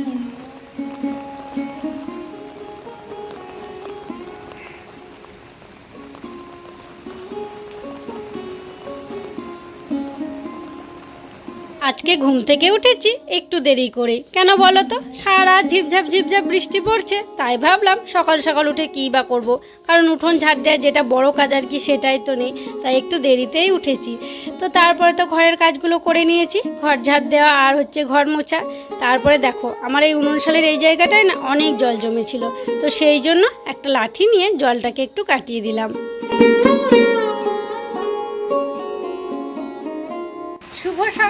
Hmm. আজকে ঘুম থেকে উঠেছি, একটু দেরি করে। কেন বলো তো? সারা ঝিপঝাপ ঝিপঝাপ বৃষ্টি পড়ছে, তাই ভাবলাম সকাল সকাল উঠে কী বা করব। কারণ উঠোন ঝাড় দেওয়া যেটা বড় কাজ আর কি, সেটাই তো নেই, তাই একটু দেরিতেই উঠেছি। তো তারপরে তো ঘরের কাজগুলো করে নিয়েছি, ঘর ঝাড় দেওয়া আর হচ্ছে ঘর মোছা। তারপরে দেখো, আমার এই উনুন শালের এই জায়গাটায় না অনেক জল জমেছিল, তো সেই জন্য একটা লাঠি নিয়ে জলটাকে একটু কাটিয়ে দিলাম।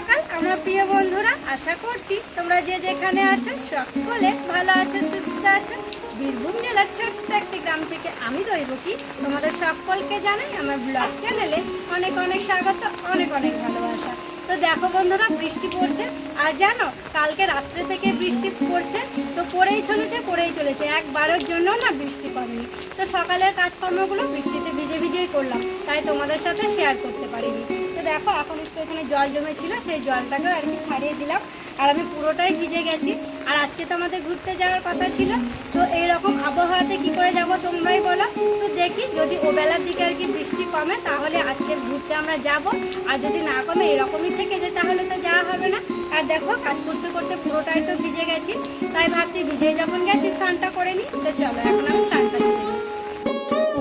সকাল। আমার প্রিয় বন্ধুরা, আশা করছি তোমরা যে যেখানে আছো সকলে ভালো আছো, সুস্থ আছো। বীরভূম জেলার ছোট্ট একটি গ্রাম থেকে আমি দৈবকী। তোমাদের সকলকে জানাই আমার ব্লগ চ্যানেলে অনেক অনেক স্বাগত, অনেক অনেক ভালোবাসা। তো দেখো বন্ধুরা, বৃষ্টি পড়ছে। আর জানো, কালকে রাত্রে থেকে বৃষ্টি পড়ছে। তো পড়েই চলেছে পড়েই চলেছে। একবারের জন্য না বৃষ্টি কমেনি তো সকালের কাজকর্মগুলো বৃষ্টিতে ভিজে ভিজেই করলাম। তাই তোমাদের সাথে শেয়ার করতে পারিনি। তো দেখো, এখন একটু এখানে জল জমেছিল, সেই জলটাকেও আর কি ছাড়িয়ে দিলাম। আর আমি পুরোটাই ভিজে গেছি। আর আজকে তো আমাদের ঘুরতে যাওয়ার কথা ছিল। তো এইরকম আবহাওয়াতে কি করে যাব তোমরাই বলো। তো দেখি, যদি ও বেলার দিকে আর কি বৃষ্টি কমে, তাহলে আজকে ঘুরতে আমরা যাব। আর যদি না কমে, এরকমই থেকে যে তাহলে তো যাওয়া হবে না। আর দেখো, কাজ করতে করতে পুরোটাই তো ভিজে গেছি। তাই ভাবছি ভিজে যখন গেছি, স্নানটা করে নিই। তো চলো, এখন আমি স্নানটা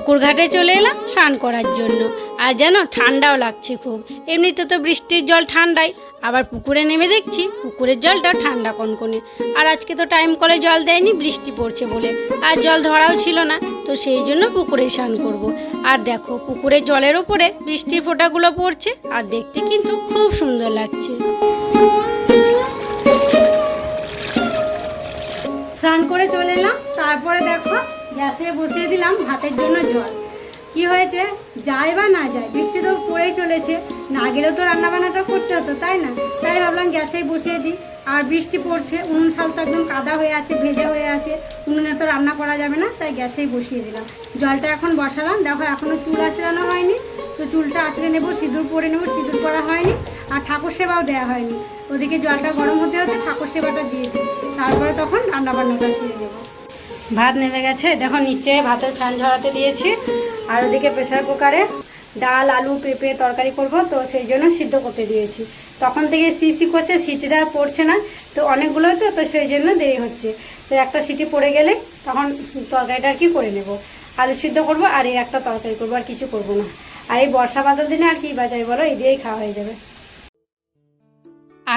সেরে নিই। পুকুর ঘাটে চলে এলাম স্নান করার জন্য। আর যেন ঠান্ডাও লাগছে খুব। এমনিতে তো বৃষ্টির জল ঠান্ডাই। আবার পুকুরে নেমে দেখছি পুকুরের জলটা ঠান্ডা কনকনে। আর আজকে তো টাইম কলে জল দেয়নি, বৃষ্টি পড়ছে বলে। আর জল ধরাও ছিল না, তো সেই জন্য পুকুরে স্নান করব। আর দেখো পুকুরের জলের ওপরে বৃষ্টির ফোঁটাগুলো পড়ছে, আর দেখতে কিন্তু খুব সুন্দর লাগছে। স্নান করে চলে এলাম। তারপরে দেখো গ্যাসে বসিয়ে দিলাম ভাতের জন্য জল। কি হয়েছে? যায় বা না যায়? বৃষ্টি তো পড়েই চলেছে। না গেলেও তো রান্নাবান্নাটা করতে হতো, তাই না? তাই ভাবলাম গ্যাসেই বসিয়ে দিই। আর বৃষ্টি পড়ছে, উনুন শাল তো একদম কাদা হয়ে আছে, ভেজা হয়ে আছে। উনুনে তো রান্না করা যাবে না, তাই গ্যাসেই বসিয়ে দিলাম। জলটা এখন বসালাম। দেখো এখনও চুল আঁচড়ানো হয়নি। তো চুলটা আঁচড়ে নেব, সিঁদুর পরে নেব, সিঁদুর পরা হয়নি। আর ঠাকুর সেবাও দেওয়া হয়নি। ওদিকে জলটা গরম হতে হতে ঠাকুর সেবাটা দিয়ে দিই। তারপরে তখন রান্নাবান্নাটা সেরে দেবো ভাত নেমে গেছে। দেখো নিচে ভাতের ফ্যান ঝরাতে দিয়েছি। আর ওদিকে প্রেসার কুকারে ডাল, আলু পেঁপে তরকারি করব, তো সেই জন্য সিদ্ধ করতে দিয়েছি। তখন থেকে সিসি করছে সিটিটা পড়ছে না। তো অনেকগুলো তো তো সেই জন্য দেরি হচ্ছে। তো একটা সিটি পড়ে গেলে তখন তরকারিটা আর কি করে নেব? আলু সিদ্ধ করব, আর এই একটা তরকারি করব, আর কিছু করব না। আর এই বর্ষা বাদল দিনে আর কি বাজাই বলো? এই দিয়েই খাওয়া হয়ে যাবে।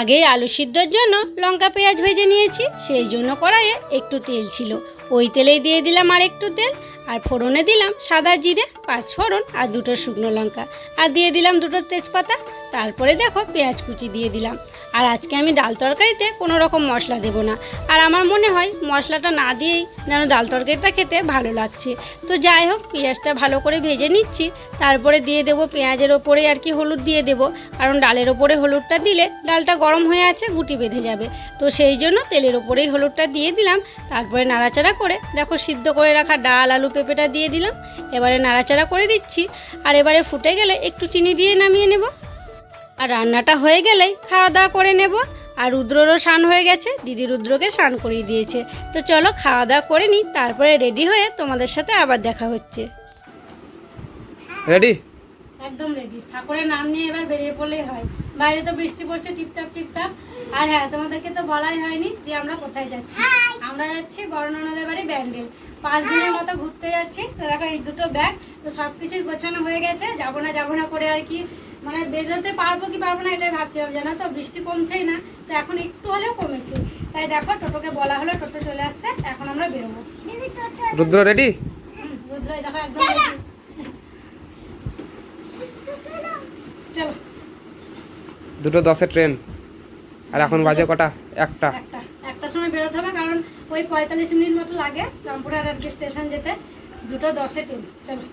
আগে আলু সিদ্ধর জন্য লঙ্কা পেঁয়াজ ভেজে নিয়েছি, সেই জন্য কড়াইয়ে একটু তেল ছিল। ওই তেলেই দিয়ে দিলাম আর একটু তেল, আর ফোড়নে দিলাম সাদা জিরে, পাঁচ ফোড়ন আর দুটো শুকনো লঙ্কা। আর দিয়ে দিলাম দুটো তেজপাতা তারপরে দেখো পেঁয়াজ কুচি দিয়ে দিলাম। আর আজকে আমি ডাল তরকারিতে কোনো রকম মশলা দেব না। আর আমার মনে হয় মশলাটা না দিয়েই যেন ডাল তরকারিটা খেতে ভালো লাগছে। তো যাই হোক, পেঁয়াজটা ভালো করে ভেজে নিচ্ছি। তারপরে দিয়ে দেবো পেঁয়াজের ওপরে আর কি হলুদ দিয়ে দেবো। কারণ ডালের ওপরে হলুদটা দিলে ডালটা গরম হয়ে আছে, গুটি বেঁধে যাবে। তো সেই জন্য তেলের ওপরেই হলুদটা দিয়ে দিলাম। তারপরে নাড়াচাড়া করে দেখো সিদ্ধ করে রাখা ডাল, আলু পেঁপেটা দিয়ে দিলাম। এবারে নাড়াচাড়া করে দিচ্ছি। আর এবারে ফুটে গেলে একটু চিনি দিয়ে নামিয়ে নেব। আর রান্নাটা হয়ে গেলেই খাওয়া দাওয়া করে নেব। আর রুদ্ররও স্নান হয়ে গেছে দিদি রুদ্রকে স্নান করিয়ে দিয়েছে। তো চলো খাওয়া দাওয়া করে নিই তারপরে রেডি হয়ে তোমাদের সাথে আবার দেখা হচ্ছে। রেডি? একদম রেডি। ঠাকুরের নাম নিয়ে এবার বেরিয়ে পড়লেই হয়। বাইরে তো বৃষ্টি পড়ছে টিপটাপ টিপটাপ। আর হ্যাঁ তোমাদেরকে তো বলাই হয়নি যে আমরা কোথায় যাচ্ছি। আমরা যাচ্ছি বর্ণনাদের বাড়ি ব্যান্ডেল। পাঁচ দিনের মতো ঘুরতে যাচ্ছি। তো দেখো এই দুটো ব্যাগ তো সব কিছুই গোছানো হয়ে গেছে। যাব না যাব না করে আর কি মানে বেরোতে পারব কি পারব না এটাই ভাবছিলাম জানো তো? বৃষ্টি কমছেই না তো এখন একটু হলেও কমেছে। তাই দেখো টোটোকে বলা হলো টোটো চলে আসছে এখন আমরা বেরোবো। রুদ্র রেডি? হুম, রুদ্রই দেখো একদম ready। চলো। দুটো দশের ট্রেন আর এখন বাজে কটা? একটা। একটা। একটা সময় বেরোতে হবে কারণ ওই পঁয়তাল্লিশ মিনিট মতো লাগে রামপুরহাট আর কি স্টেশন যেতে। দুটো দশে ট্রেন চলো।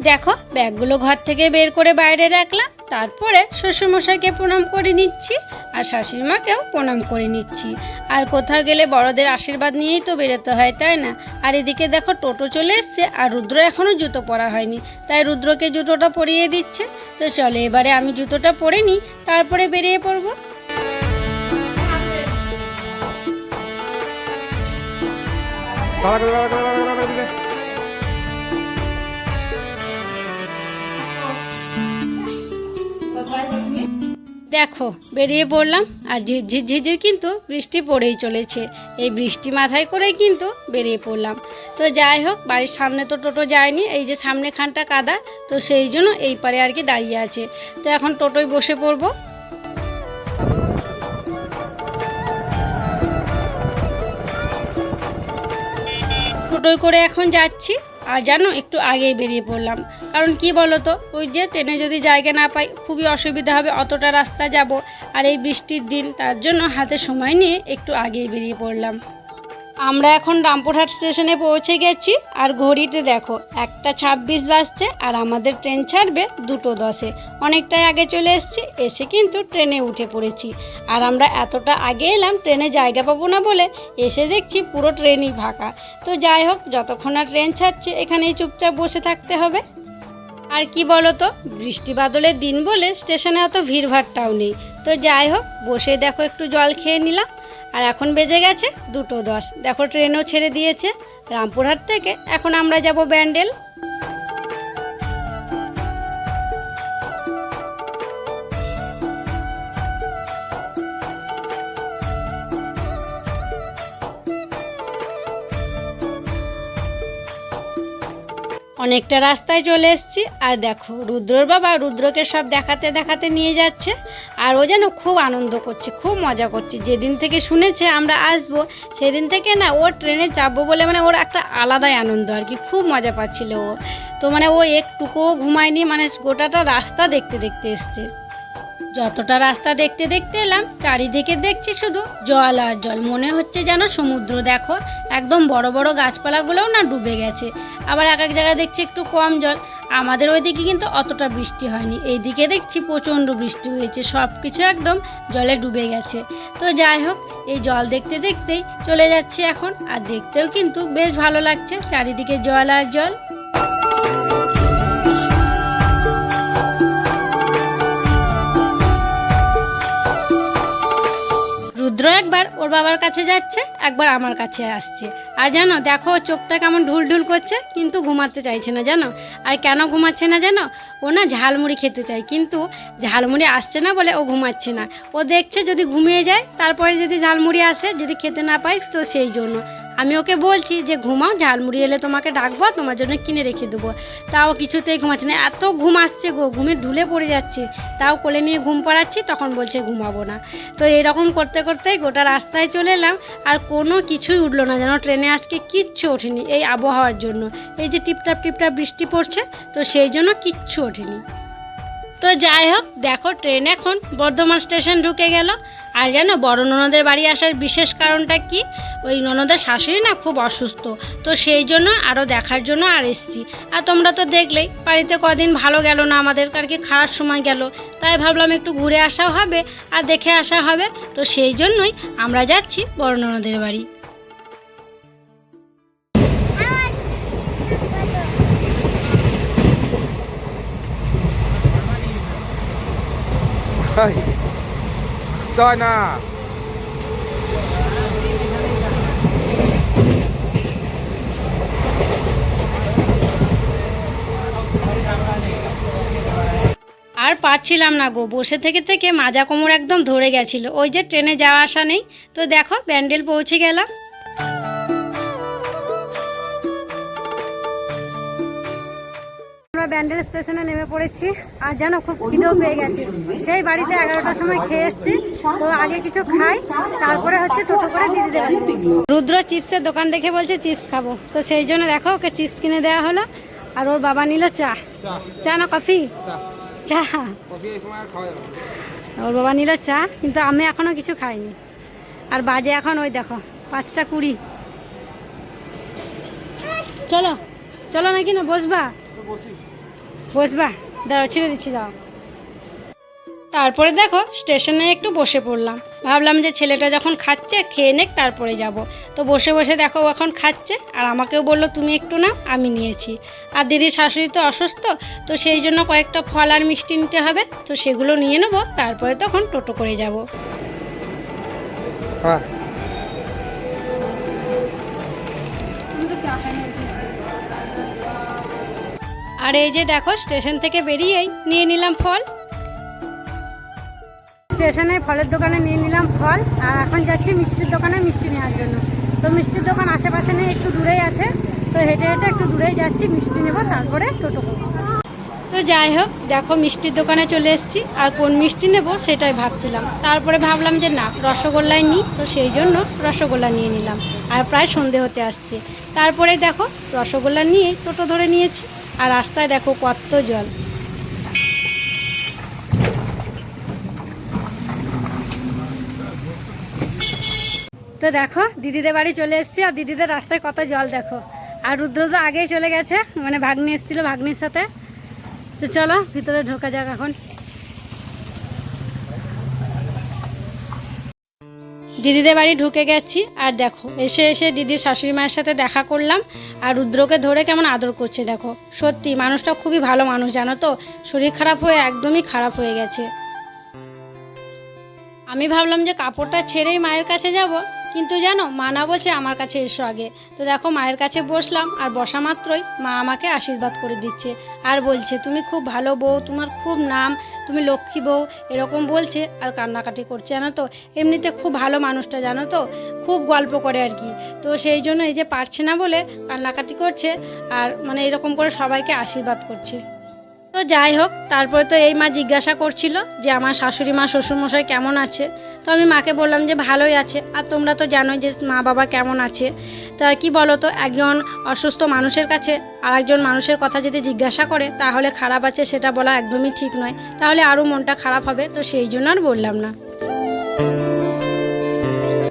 দেখো ব্যাগগুলো ঘর থেকে বের করে বাইরে রাখলাম তারপরে শ্বশুরমশাইকে প্রণাম করে নিচ্ছি আর শাশুড়িমাকেও প্রণাম করে নিচ্ছি আর কোথাও গেলে বড়দের আশীর্বাদ নিয়েই তো বেরোতে হয় তাই না আর এদিকে দেখো টোটো চলে এসছে আর রুদ্র এখনও জুতো পরা হয়নি তাই রুদ্রকে জুতোটা পরিয়ে দিচ্ছে তো চলে এবারে আমি জুতোটা পরে নিই তারপরে বেরিয়ে পড়ব দেখো, বেরিয়ে পড়লাম আর ঝিরঝির ঝিরঝির কিন্তু বৃষ্টি পড়েই চলেছে। এই বৃষ্টি মাথায় করেই কিন্তু বেরিয়ে পড়লাম। তো যাই হোক, বাড়ির সামনে তো টোটো যায়নি, এই যে সামনে খানটা কাদা, তো সেই জন্য এই পারে আর কি দাঁড়িয়ে আছে। তো এখন টোটোয় বসে পড়ব। টোটোয় করে এখন যাচ্ছি। আর জানো, একটু আগেই বেরিয়ে পড়লাম। কারণ কি বলো তো ওই যে ট্রেনে যদি জায়গা না পাই, খুবই অসুবিধা হবে, অতটা রাস্তা যাব। আর এই বৃষ্টির দিন, তার জন্য হাতে সময় নিয়ে একটু আগেই বেরিয়ে পড়লাম। আমরা এখন রামপুরহাট স্টেশনে পৌঁছে গেছি, আর ঘড়িতে দেখো, একটা ছাব্বিশ বাজছে আর আমাদের ট্রেন ছাড়বে দুটো দশে। অনেকটাই আগে চলে এসেছি, এসে কিন্তু ট্রেনে উঠে পড়েছি। আর আমরা এতটা আগে এলাম, ট্রেনে জায়গা পাবো না বলে এসে দেখছি পুরো ট্রেনই ফাঁকা। তো যাই হোক, যতক্ষণ আর ট্রেন ছাড়ছে, এখানেই চুপচাপ বসে থাকতে হবে। আর কি বলো তো বৃষ্টি বাদলের দিন বলে স্টেশনে অত ভিড়ভাড়টাও নেই। তো যাই হোক, বসে দেখো একটু জল খেয়ে নিলাম। আর এখন বেজে গেছে দুটো দশ। দেখো, ট্রেনও ছেড়ে দিয়েছে। রামপুরহাট থেকে এখন আমরা যাব ব্যান্ডেল। অনেকটা রাস্তায় চলে এসেছি। আর দেখো, রুদ্রর বাবা রুদ্রকে সব দেখাতে দেখাতে নিয়ে যাচ্ছে। আর ও যেন খুব আনন্দ করছে, খুব মজা করছে। যেদিন থেকে শুনেছে আমরা আসব, সেদিন থেকে না ও ট্রেনে চাপবো বলে মানে ওর একটা আলাদাই আনন্দ আর কি, খুব মজা পাচ্ছিল ও। তো মানে ও একটুকুও ঘুমায়নি মানে গোটাটা রাস্তা দেখতে দেখতে এসছে। যতটা রাস্তা দেখতে দেখতে এলাম, চারিদিকে দেখছি শুধু জল আর জল। মনে হচ্ছে যেন সমুদ্র, দেখো। একদম বড় বড় গাছপালাগুলোও না ডুবে গেছে। আবার এক এক জায়গায় দেখছি একটু কম জল। আমাদের ওইদিকে কিন্তু অতটা বৃষ্টি হয়নি। এইদিকে দেখছি প্রচণ্ড বৃষ্টি হয়েছে। সব কিছু একদম জলে ডুবে গেছে। তো যাই হোক, এই জল দেখতে দেখতেই চলে যাচ্ছে এখন। আর দেখতেও কিন্তু বেশ ভালো লাগছে। চারিদিকে জল আর জল। রুদ্র একবার ওর বাবার কাছে যাচ্ছে, একবার আমার কাছে আসছে। আর জানো, দেখো, চোখটা কেমন ঢুল ঢুল করছে, কিন্তু ঘুমাতে চাইছে না, জানো? আর কেন ঘুমাচ্ছে না, জানো? ও না ঝালমুড়ি খেতে চায়, কিন্তু ঝালমুড়ি আসছে না বলে ও ঘুমাচ্ছে না। ও দেখছে যদি ঘুমিয়ে যায়, তারপরে যদি ঝালমুড়ি আসে, যদি খেতে না পাই তো সেই জন্য। আমি ওকে বলছি যে, ঘুমাও, ঝালমুড়ি এলে তোমাকে ডাকবো তোমার জন্য কিনে রেখে দেবো। তাও কিছুতেই ঘুমাচ্ছে না। এত ঘুম আসছে গো, ঘুমে ধুলে পড়ে যাচ্ছে। তাও কোলে নিয়ে ঘুম পাড়াচ্ছি, তখন বলছে ঘুমাবো না। তো এরকম করতে করতেই গোটা রাস্তায় চলে এলাম আর কোনো কিছুই উঠল না যেন ট্রেনে আজকে কিচ্ছু ওঠেনি এই আবহাওয়ার জন্য। এই যে টিপটাপ টিপটাপ বৃষ্টি পড়ছে, তো সেই জন্য কিচ্ছু ওঠেনি। তো যাই হোক, দেখো ট্রেন এখন বর্ধমান স্টেশন ঢুকে গেল। আর জানো, বড় ননদের বাড়ি আসার বিশেষ কারণটা কি? ওই ননদের শাশুড়ি না খুব অসুস্থ। তো সেই জন্য আরও দেখার জন্য আর এসছি। আর তোমরা তো দেখলেই, বাড়িতে কদিন ভালো গেল না, আমাদের আর কি খারাপ সময় গেল। তাই ভাবলাম একটু ঘুরে আসা হবে আর দেখে আসা হবে। তো সেই জন্যই আমরা যাচ্ছি বড় ননদের বাড়ি। না আর পাচ্ছিলাম না গো, বসে থেকে থেকে মাজা কোমর একদম ধরে গেছিল। ওই যে ট্রেনে যাওয়া আসা নেই। তো দেখো ব্যান্ডেল পৌঁছে গেলাম। ব্যান্ডেল স্টেশনে নেমে পড়েছি। আর যেন খুব খিদেও পেয়ে গেছে। সেই বাড়িতে এগারোটার সময় খেয়ে এসছি। তো আগে কিছু খাই, তারপরে হচ্ছে টোটো করে দিদিদের রুদ্র চিপসের দোকান দেখে বলছে, চিপস খাব। তো সেই জন্য দেখো, ওকে চিপস কিনে দেওয়া হলো। আর ওর বাবা নিল চা। চা না কফি? চা। ওর বাবা নিল চা, কিন্তু আমি এখনও কিছু খাইনি। আর বাজে এখন ওই দেখো, পাঁচটা কুড়ি। চলো চলো নাকি না, বসবা? বসি বসবা, দাঁড়াও, ছেড়ে দিচ্ছি দাও তারপরে দেখো, স্টেশনে একটু বসে পড়লাম। ভাবলাম যে ছেলেটা যখন খাচ্ছে, খেয়ে নেক, তারপরে যাব। তো বসে বসে দেখো এখন খাচ্ছে, আর আমাকেও বলল, তুমি একটু না আমি নিয়েছি। আর দিদির শাশুড়ি তো অসুস্থ, তো সেই জন্য কয়েকটা ফল আর মিষ্টি নিতে হবে। তো সেগুলো নিয়ে নেব, তারপরে তখন টোটো করে যাব। আর এই যে দেখো, স্টেশন থেকে বেরিয়েই নিয়ে নিলাম ফল। স্টেশনে ফলের দোকানে নিয়ে নিলাম ফল, আর এখন যাচ্ছি মিষ্টির দোকানে মিষ্টি নেওয়ার জন্য। তো মিষ্টির দোকান আশেপাশে নেই, একটু দূরেই আছে। তো হেঁটে হেঁটে একটু দূরেই যাচ্ছি, মিষ্টি নেব, তারপরে টোটো তো যাই হোক, দেখো মিষ্টির দোকানে চলে এসেছি, আর কোন মিষ্টি নেব সেটাই ভাবছিলাম। তারপরে ভাবলাম যে না, রসগোল্লাই নিই, তো সেই জন্য রসগোল্লা নিয়ে নিলাম। আর প্রায় সন্ধে হতে আসছে। তারপরে দেখো, রসগোল্লা নিয়ে টোটো ধরে নিয়েছি। আর রাস্তায় দেখো কত জল। তো দেখো, দিদিদের বাড়ি চলে এসছি আর দিদিদের রাস্তায় কত জল দেখো। আর রুদ্র তো আগেই চলে গেছে মানে ভাগ্নি এসেছিল ভাগ্নির সাথে। তো চলো, ভিতরে ঢোকা যাক এখন। দিদিদের বাড়ি ঢুকে গেছি। আর দেখো, এসে এসে দিদির শাশুড়ি মায়ের সাথে দেখা করলাম। আর রুদ্রকে ধরে কেমন আদর করছে দেখো। সত্যি, মানুষটা খুবই ভালো মানুষ, জানো তো? শরীর খারাপ হয়ে একদমই খারাপ হয়ে গেছে। আমি ভাবলাম যে কাপড়টা ছেড়েই মায়ের কাছে যাব। কিন্তু জানো, মা না বলছে আমার কাছে এসো আগে। তো দেখো, মায়ের কাছে বসলাম, আর বসা মাত্রই মা আমাকে আশীর্বাদ করে দিচ্ছে। আর বলছে, তুমি খুব ভালো বউ, তোমার খুব নাম, তুমি লক্ষ্মী বউ। এরকম বলছে, আর কান্নাকাটি করছে, জানো তো? এমনিতে খুব ভালো মানুষটা, জানো তো? খুব গল্প করে আর কি। তো সেই জন্য এই যে পারছে না বলে কান্নাকাটি করছে, আর মানে এরকম করে সবাইকে আশীর্বাদ করছে। তো যাই হোক, তারপরে তো এই মা জিজ্ঞাসা করছিল যে, আমার শাশুড়ি মা, শ্বশুরমশাই কেমন আছে? তো আমি মাকে বললাম যে ভালোই আছে, আর তোমরা তো জানোই যে মা বাবা কেমন আছে। তা কি বলো তো একজন অসুস্থ মানুষের কাছে আর একজন মানুষের কথা যদি জিজ্ঞাসা করে, তাহলে খারাপ আছে সেটা বলা একদমই ঠিক নয়। তাহলে আরও মনটা খারাপ হবে, তো সেই জন্য আর বললাম না।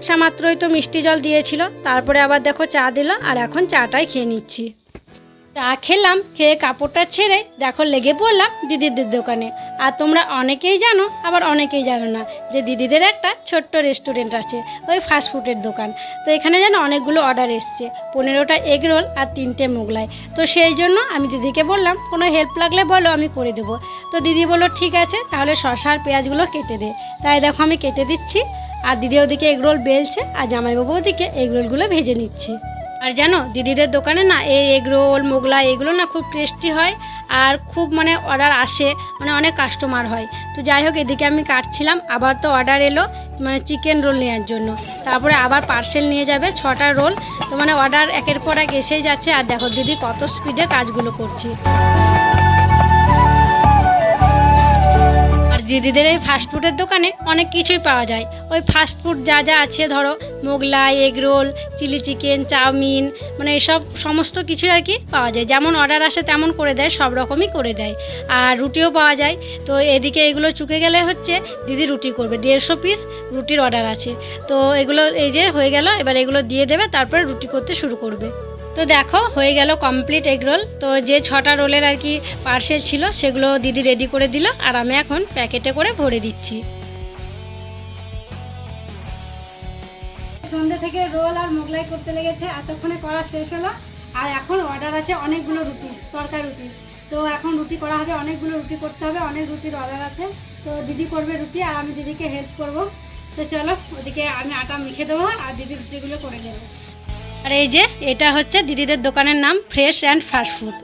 আসা মাত্রই তো মিষ্টি জল দিয়েছিল, তারপরে আবার দেখো চা দিল আর এখন চাটাই খেয়ে নিচ্ছি। চা খেলাম, খেয়ে কাপড়টা ছেড়ে দেখো লেগে পড়লাম দিদিদের দোকানে। আর তোমরা অনেকেই জানো, আবার অনেকেই জানো না, যে দিদিদের একটা ছোট্ট রেস্টুরেন্ট আছে, ওই ফাস্টফুডের দোকান। তো এখানে যেন অনেকগুলো অর্ডার এসছে, পনেরোটা এগ রোল আর তিনটে মোগলাই। তো সেই জন্য আমি দিদিকে বললাম, কোনো হেল্প লাগলে বলো, আমি করে দেবো। তো দিদি বলল, ঠিক আছে, তাহলে শসা আর পেঁয়াজগুলো কেটে দে। তাই দেখো আমি কেটে দিচ্ছি, আর দিদি ওদিকে এগরোল বেলছে, আর জামাইবাবু ওদিকে এগরোলগুলো ভেজে নিচ্ছে। আর জানো, দিদিদের দোকানে না এই রোল মোগলা এগুলো না খুব টেস্টি হয় আর খুব মানে অর্ডার আসে মানে অনেক কাস্টমার হয়। তো যাই হোক, এদিকে আমি কাটছিলাম, আবার তো অর্ডার এলো মানে চিকেন রোল নেওয়ার জন্য। তারপরে আবার পার্সেল নিয়ে যাবে ছটা রোল তো মানে অর্ডার একের পর এক এসেই যাচ্ছে। আর দেখো দিদি কত স্পিডে কাজগুলো করছে। দিদিদের এই ফাস্টফুডের দোকানে অনেক কিছুই পাওয়া যায়। ওই ফাস্টফুড যা যা আছে, ধরো, Mughlai egg roll chilli chicken chowmein মানে এসব সমস্ত কিছুই আর কি পাওয়া যায়। যেমন অর্ডার আসে তেমন করে দেয়, সব রকমই করে দেয়। আর রুটিও পাওয়া যায়। তো এদিকে এগুলো চুকে গেলে হচ্ছে দিদি রুটি করবে। দেড়শো পিস রুটির অর্ডার আছে। তো এগুলো এই যে হয়ে গেল, এবার এগুলো দিয়ে দেবে, তারপরে রুটি করতে শুরু করবে। তো দেখো, হয়ে গেল কমপ্লিট এগ রোল তো যে ছটা রোলের আর কি পার্সেল ছিল, সেগুলো দিদি রেডি করে দিল, আর আমি এখন প্যাকেটে করে ভরে দিচ্ছি। সন্ধ্যে থেকে রোল আর মোগলাই করতে লেগেছে, এতক্ষণে করা শেষ হলো। আর এখন অর্ডার আছে অনেকগুলো রুটি তরকা রুটি। তো এখন রুটি করা হবে, অনেকগুলো রুটি করতে হবে, অনেক রুটির অর্ডার আছে। তো দিদি করবে রুটি, আর আমি দিদিকে হেল্প করব। তো চলো, ওদিকে আমি আটা মেখে দেবো, আর দিদি রুটিগুলো করে দেবো আর এই যে, এটা হচ্ছে দিদিদের দোকানের নাম ফ্রেশ অ্যান্ড ফাস্টফুড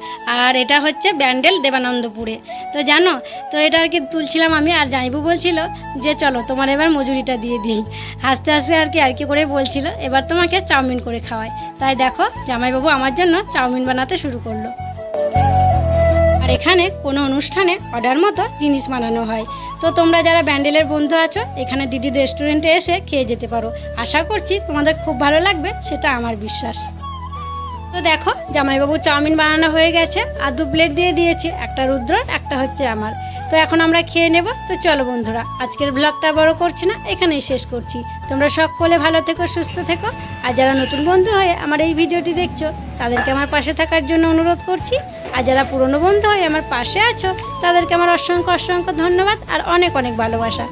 আর এটা হচ্ছে ব্যান্ডেল দেবানন্দপুরে। তো জানো, তো এটা আর কি তুলছিলাম আমি, আর জানিবু বলছিল যে চলো তোমার এবার মজুরিটা দিয়ে দিই। আস্তে আস্তে আর কি আর কি করে বলছিল, এবার তোমাকে চাউমিন করে খাওয়াই। তাই দেখো, জামাইবাবু আমার জন্য চাউমিন বানাতে শুরু করল। এখানে কোনো অনুষ্ঠানে অর্ডার মতো জিনিস বানানো হয়। তো তোমরা যারা ব্যান্ডেলের বন্ধু আছো, এখানে দিদির রেস্টুরেন্টে এসে খেয়ে যেতে পারো। আশা করছি তোমাদের খুব ভালো লাগবে, সেটা আমার বিশ্বাস। তো দেখো, জামাইবাবু চাউমিন বানানো হয়ে গেছে আর দু প্লেট দিয়ে দিয়েছি, একটা রুদ্র একটা হচ্ছে আমার। তো এখন আমরা খেয়ে নেব। তো চলো বন্ধুরা, আজকের ব্লগটা বড় করছি না, এখানেই শেষ করছি। তোমরা সকলে ভালো থেকো, সুস্থ থেকো। আর যারা নতুন বন্ধু হয়ে আমার এই ভিডিওটি দেখছ, তাদেরকে আমার পাশে থাকার জন্য অনুরোধ করছি। আর যারা পুরনো বন্ধু হয়ে আমার পাশে আছো, তাদেরকে আমার অসংখ্য অসংখ্য ধন্যবাদ আর অনেক অনেক ভালোবাসা।